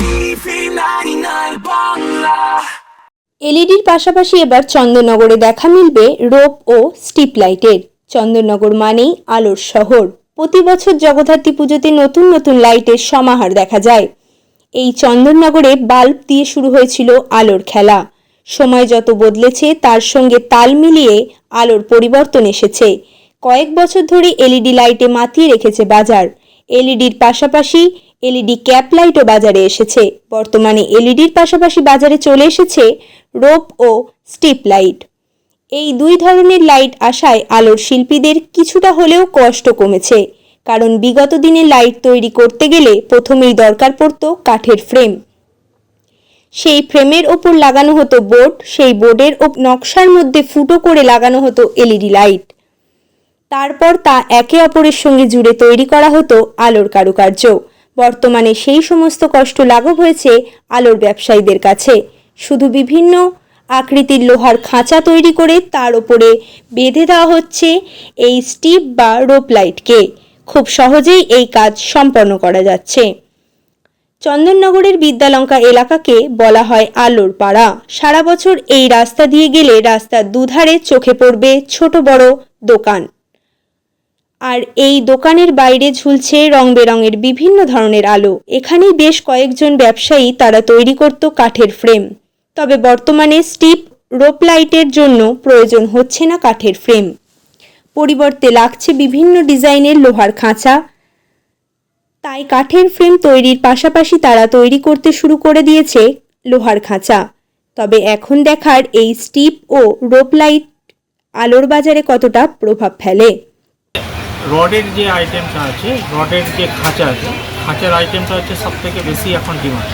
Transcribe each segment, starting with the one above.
TV 99 Bangla এলইডির পাশাপাশি এবার চন্দননগরে দেখা মিলবে রোপ ও স্টিপ লাইটের। চন্দননগর মানেই আলোর শহর। প্রতি বছর জগদ্ধাত্রী পুজোতে নতুন নতুন লাইটের সমাহার দেখা যায়। এই চন্দননগরে বাল্ব দিয়ে শুরু হয়েছিল আলোর খেলা। সময় যত বদলেছে, তার সঙ্গে তাল মিলিয়ে আলোর পরিবর্তন এসেছে। কয়েক বছর ধরে এলইডি লাইটে মাতিয়ে রেখেছে বাজার। এলইডির পাশাপাশি এলইডি ক্যাপ লাইটও বাজারে এসেছে। বর্তমানে এলইডির পাশাপাশি বাজারে চলে এসেছে রোপ ও স্টিপ লাইট। এই দুই ধরনের লাইট আসায় আলোর শিল্পীদের কিছুটা হলেও কষ্ট কমেছে, কারণ বিগত দিনে লাইট তৈরি করতে গেলে প্রথমেই দরকার পড়ত কাঠের ফ্রেম। সেই ফ্রেমের ওপর লাগানো হতো বোর্ড, সেই বোর্ডের নকশার মধ্যে ফুটো করে লাগানো হতো এলইডি লাইট। তারপর তা একে অপরের সঙ্গে জুড়ে তৈরি করা হতো আলোর কারুকার্য। বর্তমানে সেই সমস্ত কষ্ট লাঘব হয়েছে আলোর ব্যবসায়ীদের কাছে। শুধু বিভিন্ন আকৃতির লোহার খাঁচা তৈরি করে তার ওপরে বেঁধে দেওয়া হচ্ছে এই স্টিপ বা রোপ লাইটকে। খুব সহজেই এই কাজ সম্পন্ন করা যাচ্ছে। চন্দননগরের বিদ্যালঙ্কা এলাকাকে বলা হয় আলোর পাড়া। সারা বছর এই রাস্তা দিয়ে গেলে রাস্তার দুধারে চোখে পড়বে ছোট বড় দোকান। আর এই দোকানের বাইরে ঝুলছে রং বেরঙের বিভিন্ন ধরনের আলো। এখানেই বেশ কয়েকজন ব্যবসায়ী তারা তৈরি করত কাঠের ফ্রেম। তবে বর্তমানে স্টিপ রোপ লাইটের জন্য প্রয়োজন হচ্ছে না কাঠের ফ্রেম। পরিবর্তে লাগছে বিভিন্ন ডিজাইনের লোহার খাঁচা। তাই কাঠের ফ্রেম তৈরির পাশাপাশি তারা তৈরি করতে শুরু করে দিয়েছে লোহার খাঁচা। তবে এখন দেখার এই স্টিপ ও রোপ লাইট আলোর বাজারে কতটা প্রভাব ফেলে? রডের যে আইটেমটা আছে রডের যে খাঁচা আছে খাঁচার আইটেমটা হচ্ছে সব থেকে বেশি এখন ডিমান্ড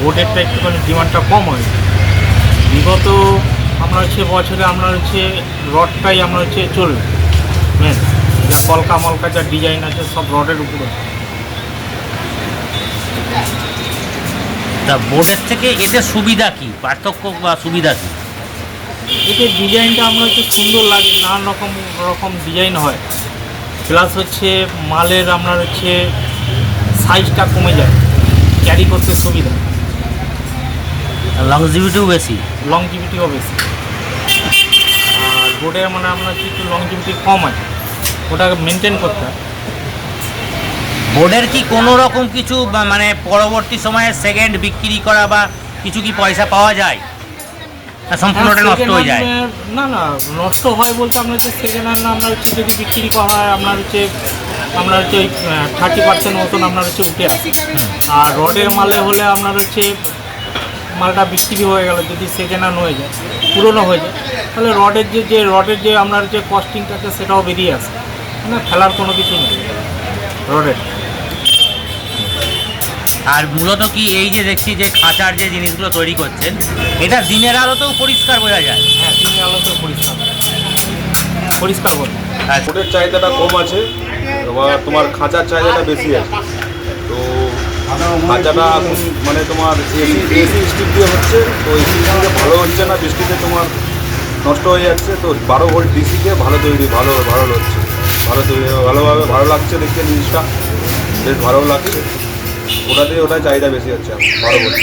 বোর্ডেরটা একটুখানি ডিমান্ডটা কম হয়। বিগত আমরা হচ্ছে বছরে আমরা হচ্ছে রডটাই আমরা হচ্ছে চলবে। মেন যা কলকা মলকা যা ডিজাইন আছে সব রডের উপরে। তা বোর্ডের থেকে এতে সুবিধা কি? পার্থক্য বা সুবিধা কি? এতে ডিজাইনটা আমরা হচ্ছে সুন্দর লাগে নানান রকম রকম ডিজাইন হয়। প্লাস হচ্ছে মালের আপনার হচ্ছে সাইজটা কমে যায় ক্যারি করতে সুবিধা। লংজিভিটিও বেশি। লংজিভিটিও বেশি। আর বোর্ডের মানে আপনার একটু লংজিভিটি কম আছে ওটাকে মেনটেন করতে হয়। বোর্ডের কি কোনো রকম কিছু মানে পরবর্তী সময়ে সেকেন্ড বিক্রি করা বা কিছু কি পয়সা পাওয়া যায়? সম্পূর্ণটা নষ্ট হয়ে যায়। না না নষ্ট হয় বলতে আপনার হচ্ছে সেকেন্ড হ্যান্ড আপনার হচ্ছে যদি বিক্রি করা হয় আপনার হচ্ছে আপনার হচ্ছে ওই থার্টি পার্সেন্ট মতন আপনার হচ্ছে উঠে আসে। আর রডের মালে হলে আপনার হচ্ছে মালটা বিক্রি হয়ে গেল যদি সেকেন্ড হ্যান্ড হয়ে যায় পুরনো হয়ে যায়। তাহলে রডের যে যে রডের যে আপনার যে কস্টিংটা আছে সেটাও বেরিয়ে আসে। মানে ফেলার কোনো কিছু নেই। রডের। আর মূলত কি এই যে দেখছি যে খাঁচার যে জিনিসগুলো তৈরি করছেন এটা দিনের আলোতেও পরিষ্কার বোঝা যায়? হ্যাঁ দিনের আলোতেও পরিষ্কার পরিষ্কার করতে আর বোর্ডের চাহিদাটা কম আছে এবার তোমার খাঁচার চাহিদাটা বেশি আছে। তো খাঁচাটা এখন মানে তোমার এসি এসি স্টিক দিয়ে হচ্ছে তো এসি স্টিকে ভালো হচ্ছে না বৃষ্টিতে তোমার নষ্ট হয়ে যাচ্ছে তো বারো ভোল্ট ডিসিকে ভালো তৈরি ভালো ভালো হচ্ছে। ভালো তৈরি ভালোভাবে ভালো লাগছে দেখতে জিনিসটা বেশ ভালো লাগছে। ওটাতে ওটা চাহিদা বেশি হচ্ছে বারো ভোল্ট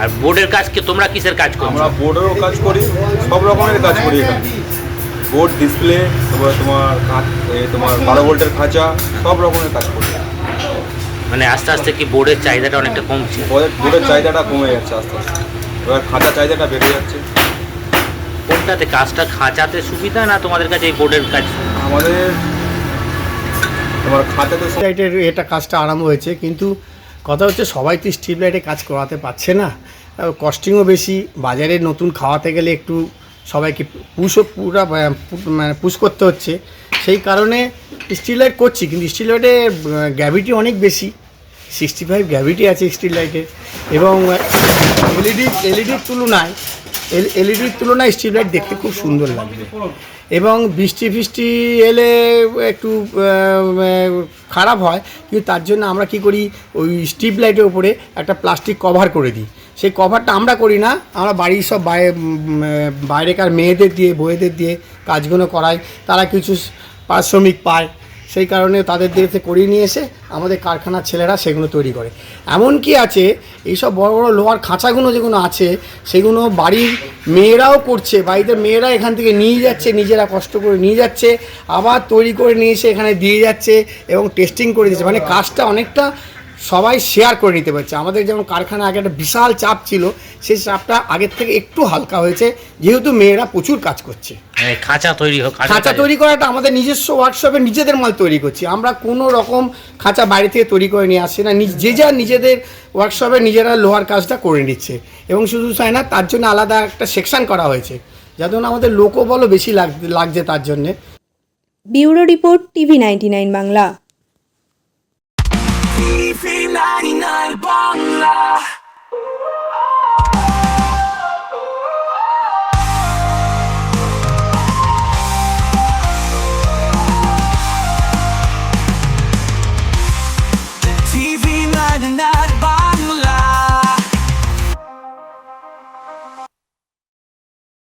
আর বোর্ডের কাজ কি তোমরা কিসের কাজ করো আমরা বোর্ডেরও কাজ করি সব রকমের কাজ করি এখানে। বোর্ড ডিসপ্লে তারপরে তোমার কাঁচ- এ তোমার বারো ভোল্টের খাঁচা সব রকমের কাজ করি। মানে আস্তে আস্তে কি বোর্ডের চাহিদাটা অনেকটা কমছে? বোর্ডের বোর্ডের চাহিদাটা কমে যাচ্ছে আস্তে আস্তে। এবার খাঁচা চাহিদাটা বেড়ে যাচ্ছে। কোনটাতে কাজটা খাঁচাতে সুবিধা না তোমাদের কাছে এই বোর্ডের কাজ? আমাদের তোমার খাঁচাতে সব- লাইটের এটা কাজটা আরম্ভ হয়েছে কিন্তু কথা হচ্ছে সবাই তো স্ট্রিট লাইটে কাজ করাতে পারছে না। কস্টিংও বেশি। বাজারে নতুন খাওয়াতে গেলে একটু সবাইকে পুষও পুরা মানে পুশ করতে হচ্ছে। সেই কারণে স্ট্রিট লাইট করছি, কিন্তু স্ট্রিট লাইটে গ্র্যাভিটি অনেক বেশি। সিক্সটি ফাইভ গ্র্যাভিটি আছে স্ট্রিট লাইটের এবং এলইডি এলইডির তুলনায় এলইডির তুলনায় স্ট্রিট লাইট দেখতে খুব সুন্দর লাগবে। এবং বৃষ্টি ফিষ্টি এলে একটু খারাপ হয়, কিন্তু তার জন্য আমরা কি করি, ওই স্ট্রিপ লাইটের উপরে একটা প্লাস্টিক কভার করে দিই। সেই কভারটা আমরা করি না, আমরা বাড়ির সব বাইরে বাইরেকার মেয়েদের দিয়ে বইয়েদের দিয়ে কাজগুলো করাই। তারা কিছু পারিশ্রমিক পায় সেই কারণে তাদের দেশে করিয়ে নিয়ে এসে আমাদের কারখানার ছেলেরা সেগুলো তৈরি করে। এমন কি আছে, এইসব বড় বড় লোহার খাঁচাগুলো যেগুলো আছে, সেগুলো বাড়ির মেয়েরাও করছে, বাড়িতে মেয়েরা এখান থেকে নিয়ে যাচ্ছে, নিজেরা কষ্ট করে নিয়ে যাচ্ছে, আবার তৈরি করে নিয়ে এসে এখানে দিয়ে যাচ্ছে এবং টেস্টিং করে দিচ্ছে। মানে কাজটা অনেকটা সবাই শেয়ার করে নিতে পারছে। আমাদের যেমন কারখানা আগে একটা বিশাল চাপ ছিল সেই চাপটা আগের থেকে একটু হালকা হয়েছে যেহেতু মেয়েরা প্রচুর কাজ করছে। খাঁচা তৈরি হোক খাঁচা তৈরি। করাটা আমাদের নিজস্ব ওয়ার্কশপে নিজেদের মাল তৈরি করছি। আমরা কোনো রকম খাঁচা বাইরে থেকে তৈরি করে নিয়ে আসছি না। নিজ- যে যা নিজেদের ওয়ার্কশপে নিজেরা লোহার কাজটা করে নিচ্ছে। এবং শুধু চাই না তার জন্য আলাদা একটা সেকশন করা হয়েছে। যাতে না আমাদের লোকও বলো বেশি লাগ- লাগছে তার জন্যে। Bureau report TV ninety nine Bangla. 99 Bangla